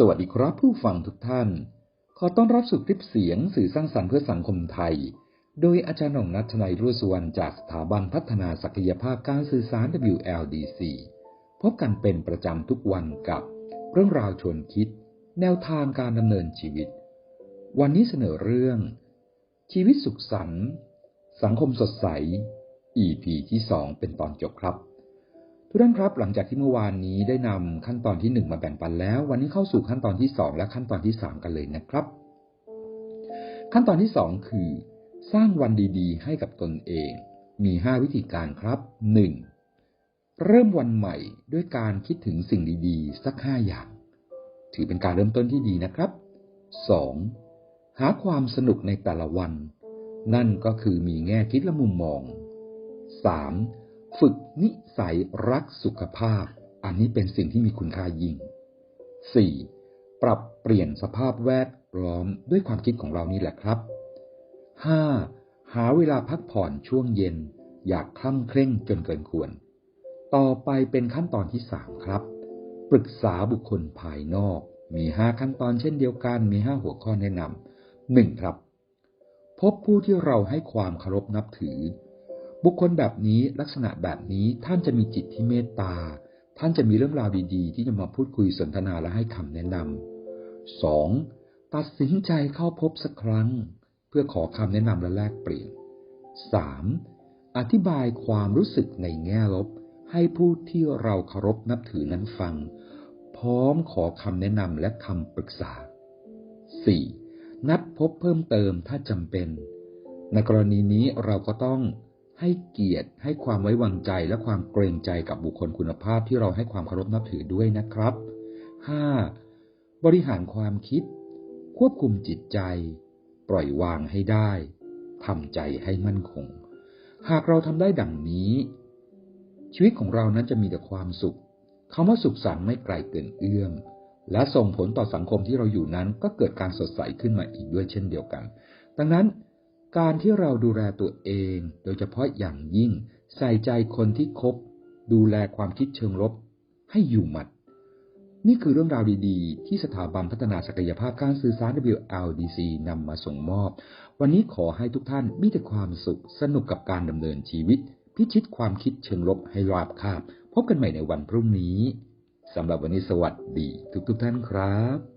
สวัสดีครับผู้ฟังทุกท่าน ขอต้อนรับสู่คลิปเสียงสื่อสร้างสรรค์เพื่อสังคมไทย โดยอาจารย์หน่องนัทนายรุ่สุวรรณจากสถาบันพัฒนาศักยภาพการสื่อสาร WLDC พบกันเป็นประจำทุกวันกับ เรื่องราวชวนคิด แนวทางการดำเนินชีวิต วันนี้เสนอเรื่อง ชีวิตสุขสันต์สังคมสดใส EP ที่ 2 เป็นตอนจบครับ ทุกท่านครับหลังจากที่เมื่อวานนี้ได้นำขั้นตอนที่ 1 มาแบ่งปันแล้ว วันนี้เข้าสู่ขั้นตอนที่ 2 และขั้นตอนที่ 3 กันเลยนะครับ ขั้นตอนที่ 2 คือ สร้างวันดีๆ ให้กับตนเอง มี 5 วิธีการครับ 1. เริ่มวันใหม่ด้วยการคิดถึงสิ่งดีๆ สัก 5 อย่าง ถือเป็นการเริ่มต้นที่ดีนะครับ 2. หาความสนุกในแต่ละวัน นั่นก็คือมีแง่คิดและมุมมอง 3. ฝึกนิสัยรักสุขภาพ อันนี้เป็นสิ่งที่มีคุณค่ายิ่ง 4. ปรับเปลี่ยนสภาพแวดล้อมด้วยความคิดของเรานี่แหละครับ 5. หาเวลาพักผ่อนช่วงเย็น อยากคล่ำเคร่งจนเกินควร ต่อไปเป็นขั้นตอนที่ 3 ครับ ปรึกษาบุคคลภายนอก มี 5 ขั้นตอนเช่นเดียวกัน มี 5 หัวข้อแนะนำ 1. ครับ พบผู้ที่เราให้ความเคารพนับถือ บุคคลแบบนี้ลักษณะแบบนี้ท่านจะมีจิตที่เมตตา ท่านจะมีเรื่องราวดีๆ ที่จะมาพูดคุยสนทนาและให้คำแนะนำ 2. ตัดสินใจเข้าพบสักครั้ง เพื่อขอคำแนะนำและแลกเปลี่ยน 3. อธิบายความรู้สึกในแง่ลบ ให้ผู้ที่เราเคารพนับถือนั้นฟัง พร้อมขอคำแนะนำและคำปรึกษา 4. นัดพบเพิ่มเติมถ้าจำเป็น ในกรณีนี้เราก็ต้อง ให้เกียรติให้ความไว้วางใจและความเกรงใจกับบุคคลคุณภาพที่เราให้ความเคารพนับถือด้วยนะครับ 5. บริหารความคิด ควบคุมจิตใจ ปล่อยวางให้ได้ทำใจให้มั่นคง หากเราทำได้ดังนี้ ชีวิตของเรานั้นจะมีแต่ความสุขคำว่าสุขสันต์ไม่ไกลเกินเอื้อมและส่งผลต่อสังคมที่เราอยู่นั้นก็เกิดการสดใสขึ้นมาอีกด้วยเช่นเดียวกัน ดังนั้น การที่เราดูแลตัวเอง โดยเฉพาะอย่างยิ่งใส่ใจคนที่คบ ดูแลความคิดเชิงลบ ให้อยู่หมัด นี่คือเรื่องราวดีๆ ที่สถาบันพัฒนาศักยภาพการสื่อสาร WLDC นำมาส่งมอบ วันนี้ขอให้ทุกท่านมีแต่ความสุขสนุกกับการดำเนินชีวิต พิชิตความคิดเชิงลบให้ราบคาบ พบกันใหม่ในวันพรุ่งนี้สำหรับวันนี้สวัสดีทุกๆทท่านครับ